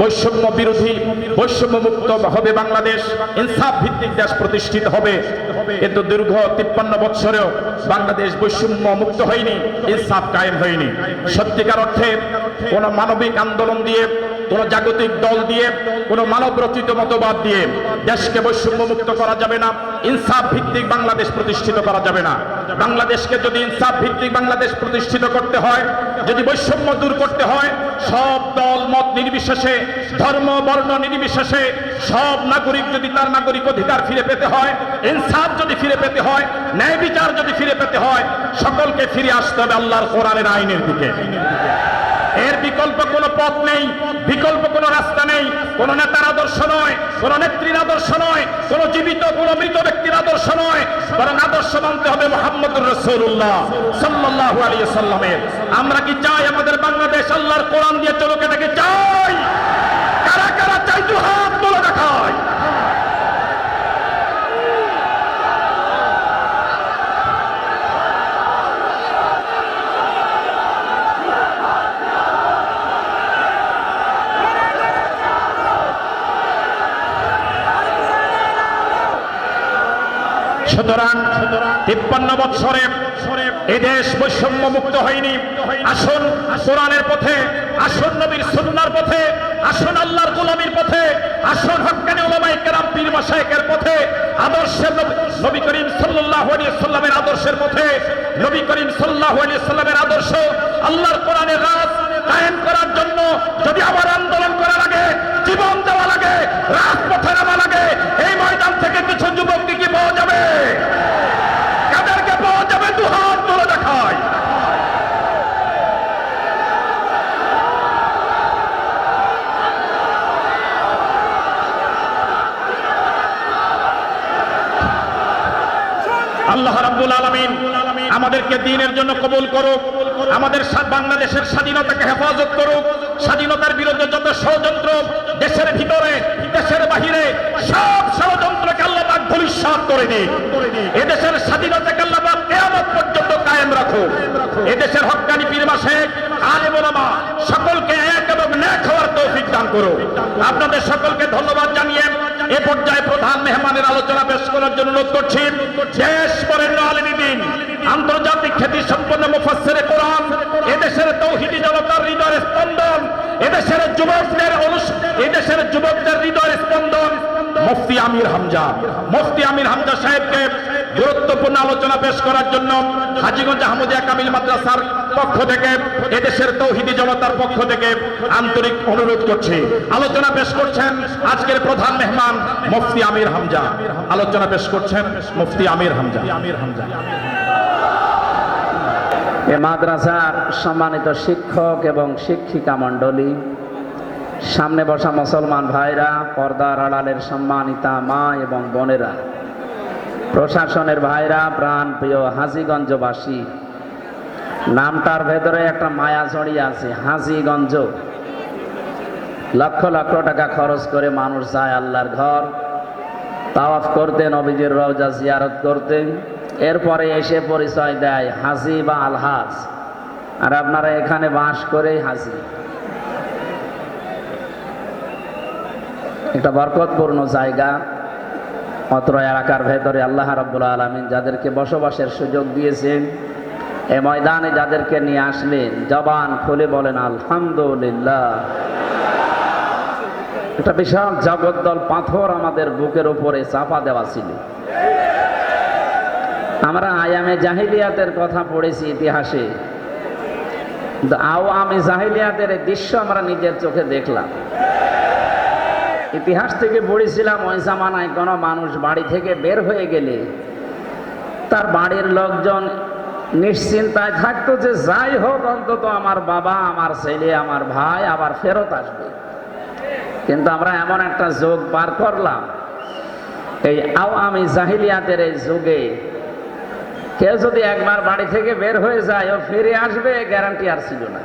বৈষম্য বিরোধী বৈষম্য মুক্ত হবে বাংলাদেশ। ইনসাফ ভিত্তিক দেশ প্রতিষ্ঠিত হবে। কিন্তু দীর্ঘ তিপ্পান্ন বৎসরেও বাংলাদেশ বৈষম্য মুক্ত হয়নি, ইনসাফ কায়েম হয়নি। সত্যিকার অর্থে কোন মানবিক আন্দোলন দিয়ে কোন জাগতিক দল দিয়ে, কোন মানব রচিত মতবাদ দিয়ে দেশকে বৈষম্য মুক্ত করা যাবে না ইনসাফ ভিত্তিক বাংলাদেশ প্রতিষ্ঠিত করা যাবে না। বাংলাদেশকে যদি ইনসাফ ভিত্তিক বাংলাদেশ প্রতিষ্ঠিত করতে হয়, যদি বৈষম্য দূর করতে হয়, সব দল মত নির্বিশেষে, ধর্ম, বর্ণ নির্বিশেষে, সব নাগরিক যদি তার নাগরিক অধিকার ফিরে পেতে হয়, ইনসাফ যদি ফিরে পেতে হয়, ন্যায় বিচার যদি ফিরে পেতে হয়, সকলকে ফিরে আসতে হবে আল্লাহর কোরআনের আইনের দিকে। এর বিকল্প কোনো পথ নেই, বিকল্প কোনো রাস্তা নেই, কোন নেতার আদর্শ নয়, কোন নেত্রীর আদর্শ নয়, কোন জীবিত, কোন মৃত ব্যক্তির আদর্শ নয়, বরং আদর্শ মানতে হবে মোহাম্মদুর রসুল্লাহ সাল্লাল্লাহু আলাইহি সাল্লামের আমরা কি চাই আমাদের বাংলাদেশ আল্লাহর কোরআন দিয়ে চলুক এটাকে চাই? কারা কারা চাই দু হাত দেখায়? সুতরাং তিপ্পান্ন বৎসরে এদেশ বৈষম্য মুক্ত হয়নি। আসুন কোরআনের পথে, আসুন নবীর সুন্নার পথে, আসুন আল্লাহর গোলামীর পথে, আসুন হক্কানি ওলামাই কেরাম পীর মাশায়েকের পথে, আদর্শের নবী- করিম সাল্লাল্লাহু আলাইহি সাল্লামের আদর্শের পথে, নবী করিম সাল্লাল্লাহু আলাইহি সাল্লামের আদর্শ আল্লাহর কোরআনের রাজ কায়েম করার জন্য যদি আবার আন্দোলন করা লাগে জীবন দেওয়া লাগে রাজপথে নামা লাগে এই থেকে কিছু যুবককে কি পাওয়া যাবে? কাদেরকে পাওয়া যাবে? দু হাত তুলে দেখায়। আল্লাহ রাব্বুল আলামিন আমাদেরকে দিনের জন্য কবুল করুক। আমাদের বাংলাদেশের স্বাধীনতাকে হেফাজত করুক। স্বাধীনতার বিরুদ্ধে যত ষড়যন্ত্র দেশের ভিতরে, দেশের বাহিরে সব ষড়যন্ত্রকে আল্লাহ পাক ধূলিসাৎ করে দিক এদেশের স্বাধীনতাকে আল্লাহ পাক কিয়ামত পর্যন্ত কায়েম রাখুক এদেশের হক্কানি পীর মাসেক আলেম ওলামা সকলকে এক এবং ন্যাক হওয়ার তৌফিক দান করুক আপনাদের সকলকে ধন্যবাদ জানিয়ে এ পর্যায়ে প্রধান মেহমানের আলোচনা পেশ করার জন্য অনুরোধ করছি। দেশ বরেণ্য আলিমিদিন আন্তর্জাতিক খ্যাতি সম্পন্ন মুফাসসিরে কোরআন এদেশের তৌহিদি জনতার হৃদয়ের স্পন্দন এদেশের যুবকদের এদেশের যুবকদের হৃদয়ের স্পন্দন। মুফতি আমির হামজা। মুফতি আমির হামজা সাহেবকে গুরুত্বপূর্ণ আলোচনা পেশ করার জন্য হাজিগঞ্জ আহমদিয়া কামিল মাদ্রাসার পক্ষ থেকে, এদেশের তৌহিদি জনতার পক্ষ থেকে আন্তরিক অনুরোধ করছি। আলোচনা পেশ করছেন আজকের প্রধান মেহমান মুফতি আমির হামজা। আলোচনা পেশ করছেন মুফতি আমির হামজা আমির হামজা। এ মাদ্রাসার সম্মানিত শিক্ষক এবং শিক্ষিকা মণ্ডলী সামনে বসা মুসলমান ভাইরা, পর্দার আড়ালের সম্মানিতা মা এবং বোনেরা। প্রশাসনের ভাইরা প্রাণ প্রিয় হাজিগঞ্জবাসী, নামটার ভেতরে একটা মায়া জড়িয়ে আছে, হাজিগঞ্জ। লক্ষ লক্ষ টাকা খরচ করে মানুষ যায় আল্লাহর ঘর। তাওয়াফ করতেন, নবীজির রওজা জিয়ারত করতেন। এরপরে এসে পরিচয় দেয় হাজি বা আলহাজ। আর আপনারা এখানে বাস করেই হাজি। একটা বরকতপূর্ণ জায়গা, অত্র এলাকার ভেতরে আল্লাহ রাব্বুল আলমিন যাদেরকে বসবাসের সুযোগ দিয়েছেন, এ ময়দানে যাদেরকে নিয়ে আসলেন, জবান খুলে বলেন, আলহামদুলিল্লাহ। একটা বিশাল জগদ্দল পাথর আমাদের বুকের উপরে চাপা দেওয়া ছিল। আমরা আয়ামে জাহিলিয়াতের কথা পড়েছি ইতিহাসে। আওয়ামে জাহিলিয়াতের দৃশ্য আমরা নিজের চোখে দেখলাম। ইতিহাস থেকে পড়েছিলাম, ওই জামানায় কোনো মানুষ বাড়ি থেকে বের হয়ে গেলে তার বাড়ির লোকজন নিশ্চিন্তায় থাকতো যে যাই হোক, অন্তত আমার বাবা, আমার ছেলে, আমার ভাই আবার ফেরত আসবে। কিন্তু আমরা এমন একটা যোগ পার করলাম। এই আওয়ামী জাহিলিয়াতের এই যুগে কেউ যদি একবার বাড়ি থেকে বের হয়ে যায়, ও ফিরে আসবে গ্যারান্টি আর ছিল না।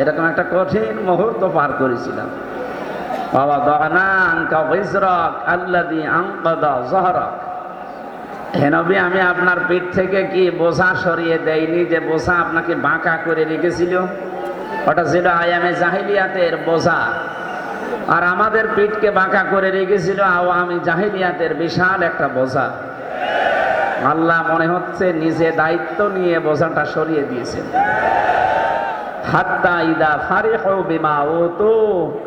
এরকম একটা কঠিন মুহূর্ত পার করেছিলাম। আমি আপনার পিঠ থেকে কি বোঝা সরিয়ে দেয়নি যে বোঝা আপনাকে বাঁকা করে রেখেছিল? ওটা ছিল আয়ামে জাহিলিয়াতের বোঝা। আর আমাদের পিঠকে বাঁকা করে রেখেছিল আওয়ামী জাহিলিয়াতের বিশাল একটা বোঝা। আল্লাহ মনে হচ্ছে নিজে দায়িত্ব নিয়ে বোঝাটা সরিয়ে দিয়েছেন। হাত্তা ইদা ফারিহু বিমা উতু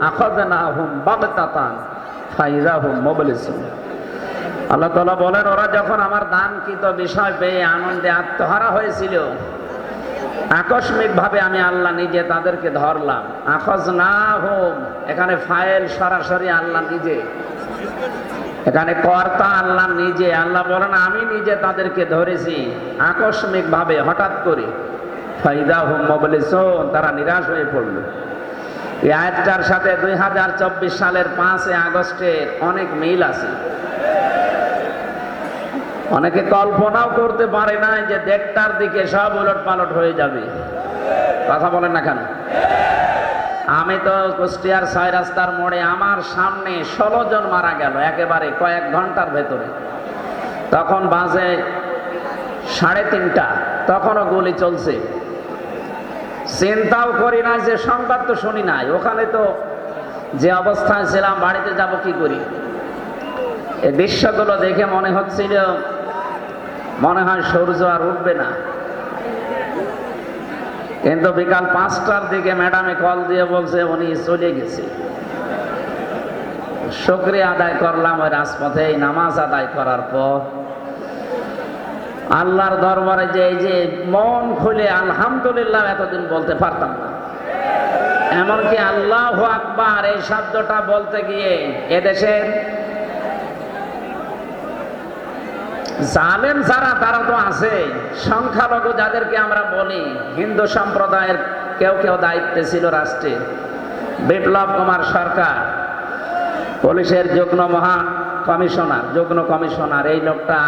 আখাযনাহুম বাগতাতান ফাইযাহুম মুবলিসুন। আল্লাহ তাআলা বলেন, ওরা যখন আমার দানকৃত বিষয় পেয়ে আনন্দে আত্মহারা হয়েছিল আকস্মিক ভাবে আমি আল্লাহ নিজে তাদেরকে ধরলাম। আখজ না হোম এখানে ফাইল সরাসরি আল্লাহ নিজে। এখানে কর্তা আল্লাহ নিজে। আল্লাহ বলেন, আমি নিজে তাদেরকে ধরেছি আকস্মিক ভাবে হঠাৎ করে। ফাইদা হোম তারা নিরাশ হয়ে পড়ল। এই আয়াতটার সাথে দুই হাজার চব্বিশ সালের পাঁচই আগস্টের অনেক মিল আছে। অনেকে কল্পনাও করতে পারে না যে দেড়টার দিকে সব উলট পালট হয়ে যাবে। কথা বলেন না কেন? আমি তো কুষ্টিয়ার ছয় রাস্তার মোড়ে আমার সামনে ষোলো জন মারা গেল, একেবারে কয়েক ঘণ্টার ভেতরে। তখন বাজে সাড়ে তিনটা, তখনও গুলি চলছে। চিন্তাও করি না যে সংবাদ তো শুনি নাই। ওখানে তো যে অবস্থায় ছিলাম, বাড়িতে যাব কি করি? এই দৃশ্যগুলো দেখে মনে হচ্ছিল, মনে হয় সূর্য আর উঠবে না। কিন্তু বিকাল পাঁচটার দিকে ম্যাডামে কল দিয়ে বলছে, উনি চলে গেছে। শুক্রিয়া আদায় করলাম ওই রাজপথে। নামাজ আদায় করার পর আল্লাহর দরবারে যে এই যে মন খুলে আলহামদুলিল্লাহ এতদিন বলতে পারতাম না। এমনকি আল্লাহ আকবার এই শব্দটা বলতে গিয়ে এদেশের জালেম যারা, তারা তো আছে। সংখ্যালঘু যাদেরকে আমরা বলি, হিন্দু সম্প্রদায়ের কেউ কেউ দায়িত্বে ছিল রাষ্ট্রে। বিপ্লব কুমার সরকার, পুলিশের যুগ্ম মহা কমিশনার, যুগ্ম কমিশনার, এই লোকটা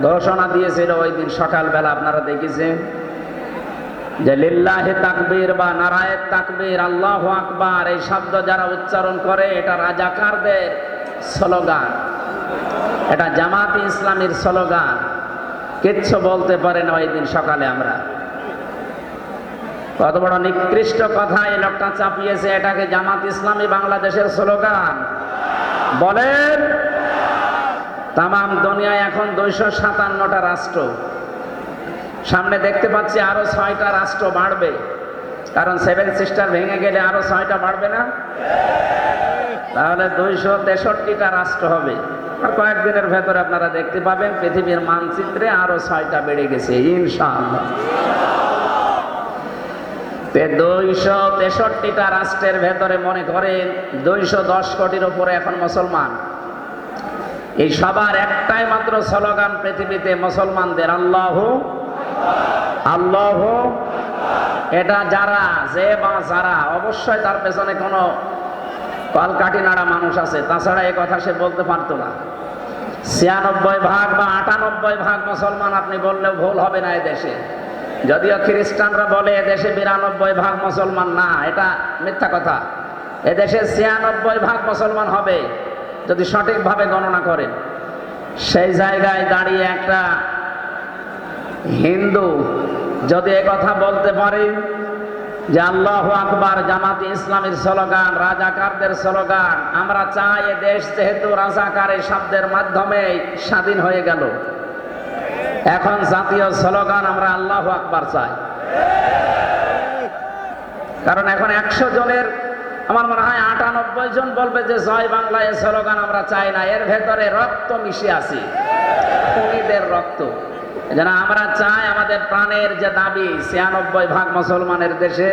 ঘোষণা দিয়েছিল ওই দিন সকালবেলা, আপনারা দেখেছেন? যে লিল্লাহে তাকবীর বা নারায়ের তাকবীর, আল্লাহ আকবার, এই শব্দ যারা উচ্চারণ করে, এটা রাজাকারদের স্লোগান। এটা জামাত ইসলামের স্লোগান। কিচ্ছু বলতে পারে না ওই দিন সকালে আমরা। কত বড় নিকৃষ্ট কথা, এই লোকটা চাপিয়েছে, এটাকে জামাত ইসলামী বাংলাদেশের স্লোগান। বলেন তাম দুনিয়ায় এখন দুইশো সাতান্নটা রাষ্ট্র। সামনে দেখতে পাচ্ছি আরও ছয়টা রাষ্ট্র বাড়বে। কারণ সেভেন সিস্টার ভেঙে গেলে আরও ছয়টা বাড়বে না? তাহলে দুইশো তেষট্টিটা রাষ্ট্র হবে। আর কয়েকদিনের ভেতরে আপনারা দেখতে পাবেন পৃথিবীর মানচিত্রে আরও ছয়টা বেড়ে গেছে দুইশো তেষট্টিটা রাষ্ট্রের ভেতরে মনে করেন দুইশো দশ কোটির উপরে এখন মুসলমান। এই সবার একটাই মাত্র স্লোগান পৃথিবীতে মুসলমানদের, আল্লাহ আল্লাহ। এটা যারা, যে বা যারা, অবশ্যই তার পেছনে কোনো কলকাঠি নাড়া মানুষ আছে। তাছাড়া এই কথা সে বলতে পারতো না। ছিয়ানব্বই ভাগ বা আটানব্বই ভাগ মুসলমান আপনি বললেও ভুল হবে না দেশে যদিও খ্রিস্টানরা বলে এদেশে বিরানব্বই ভাগ মুসলমান, না, এটা মিথ্যা কথা। এদেশে ছিয়ানব্বই ভাগ মুসলমান হবে। যদি সঠিকভাবে গণনা করেন, সেই জায়গায় দাঁড়িয়ে একটা হিন্দু যদি কথা বলতে পারে যে আল্লাহ আকবার, জামাতি ইসলামের স্লোগান, রাজাকারদের স্লোগান, আমরা চাই এ দেশ যেহেতু রাজাকারের শব্দের মাধ্যমে স্বাধীন হয়ে গেল। এখন জাতীয় স্লোগান আমরা আল্লাহ আকবার চাই। কারণ এখন একশো জনের আমার মনে হয় আটানব্বই জন বলবে যে, জয় বাংলা স্লোগান আমরা চাই না। এর ভেতরে রক্ত মিশে আছে। খুনিদের রক্ত। যেন আমরা চাই আমাদের প্রাণের যে দাবি, ছিয়ানব্বই ভাগ মুসলমানের দেশে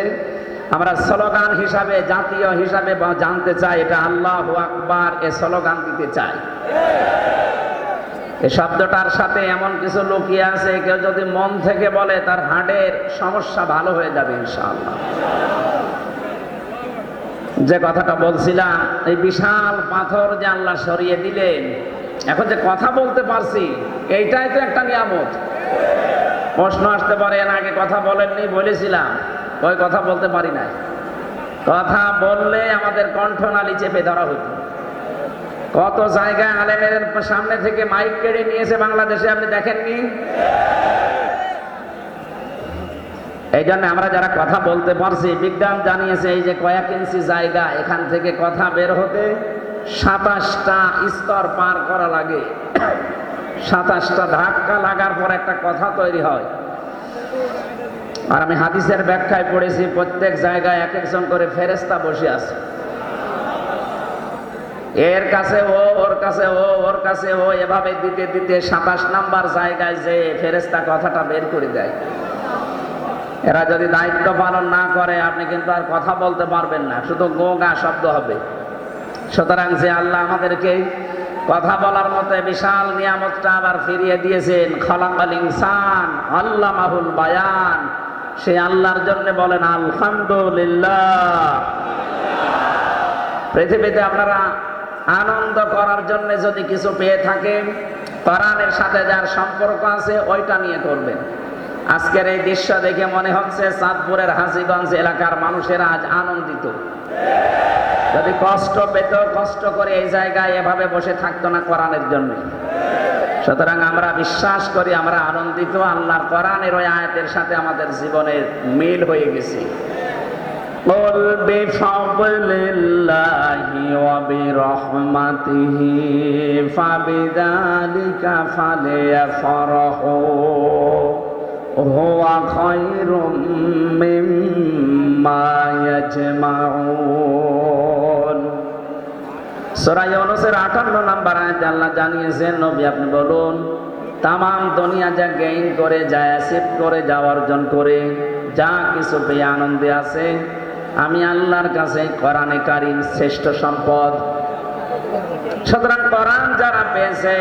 আমরা স্লোগান হিসাবে, জাতীয় হিসাবে জানতে চাই, এটা আল্লাহ আকবার এ স্লোগান দিতে চাই। এই শব্দটার সাথে এমন কিছু লুকিয়ে আছে, কেউ যদি মন থেকে বলে, তার হার্টের সমস্যা ভালো হয়ে যাবে ইনশাআল্লাহ। যে কথাটা বলছিলাম, এই বিশাল পাথর যে আল্লাহ সরিয়ে দিলেন, এখন যে কথা বলতে পারছি, এইটাই তো একটা নিয়ামত। প্রশ্ন আসতে পারে, এর আগে কথা বলেননি, বলেছিলাম, ওই কথা বলতে পারি নাই। কথা বললে আমাদের কণ্ঠনালী চেপে ধরা হতো। কত জায়গায় আলেমের সামনে থেকে মাইক কেড়ে নিয়েছে বাংলাদেশে, আপনি দেখেননি? এই জন্য আমরা যারা কথা বলতে পারছি, বিজ্ঞান জানিয়েছে এই যে কয়েক ইঞ্চি জায়গা, এখান থেকে কথা বের হতে সাতাশটা স্তর পার করা লাগে। সাতাশটা ধাক্কা লাগার পর একটা কথা তৈরি হয়। আর আমি হাদিসের ব্যাখ্যায় পড়েছি, প্রত্যেক জায়গায় এক একজন করে ফেরেস্তা বসে আছে। এর কাছে ও, ওর কাছে ও, ওর কাছে ও, এভাবে দিতে দিতে সাতাশ নাম্বার জায়গায় যে ফেরেস্তা কথাটা বের করে দেয়। এরা যদি দায়িত্ব পালন না করে, আপনি কিন্তু আর কথা বলতে পারবেন না। শুধু গো গা শব্দ হবে। সুতরাং যে আল্লাহ আমাদেরকে কথা বলার মতো বিশাল নিয়ামতটা আবার ফিরিয়ে দিয়েছেন, খলাকাল ইনসান আল্লাহ মাহুল বায়ান। সে আল্লাহর জন্য বলেন, আলহামদুলিল্লাহ। পৃথিবীতে আপনারা আনন্দ করার জন্য যদি কিছু পেয়ে থাকেন কোরআনের সাথে যার সম্পর্ক আছে, ওইটা নিয়ে করবেন। আজকের এই দৃশ্য দেখে মনে হচ্ছে চাঁদপুরের হাসিগঞ্জ এলাকার মানুষেরা আজ আনন্দিত যদি কষ্ট পেত কষ্ট করে এই জায়গায় এভাবে বসে থাকতো না কোরআনের জন্য সুতরাং আমরা বিশ্বাস করি আমরা আনন্দিত আল্লাহর কোরআনের ওই আয়াতের সাথে আমাদের জীবনের মিল হয়ে গেছে قل بفضل الله وبرحمته فبذلك فليفرحوا هو خير مما يجمعون সূরা ইউনূসের 58 নম্বর আয়াতে আল্লাহ জানিয়েছেন নবী আপনি বলুন তাম দুনিয়া যা গেইন করে যা অ্যাসিভ করে যা অর্জন করে যা কিছু পেয়ে আনন্দে আছে আমি আল্লাহর কাছে কোরআনে কারিম শ্রেষ্ঠ সম্পদ সুতরাং কোরআন যারা পেয়েছে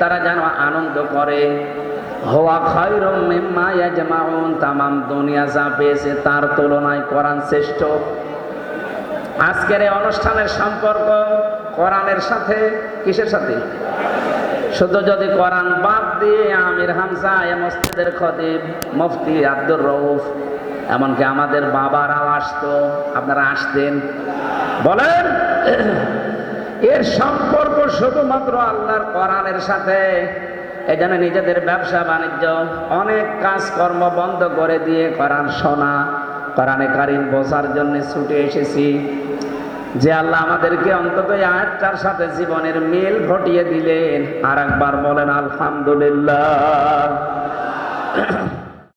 তারা যেন আনন্দ করে হওয়া খায়রুম মিম্মা ইয়াজমাউন, তামাম দুনিয়া যা পেয়েছে তার তুলনায় কোরআন শ্রেষ্ঠ। আজকের এই অনুষ্ঠানের সম্পর্ক কোরআনের সাথে, কিসের সাথে? শুধু যদি কোরআন বাদ দিয়ে আমির হামজা, এ মসজিদের খতিব, মুফতি আব্দুর রউফ, এমনকি আমাদের বাবারাও আসতো, আপনারা আসতেন। বলেন, এর সম্পর্ক শুধুমাত্র আল্লাহর কোরআনের সাথে এই জন্য নিজেদের ব্যবসা বাণিজ্য, অনেক কাজকর্ম বন্ধ করে দিয়ে করান শোনা করানে কারিম বোঝার জন্য ছুটে এসেছি যে আল্লাহ আমাদেরকে অন্তত আয়টার সাথে জীবনের মিল ঘটিয়ে দিলেন। আর একবার বলেন, আলহামদুলিল্লাহ।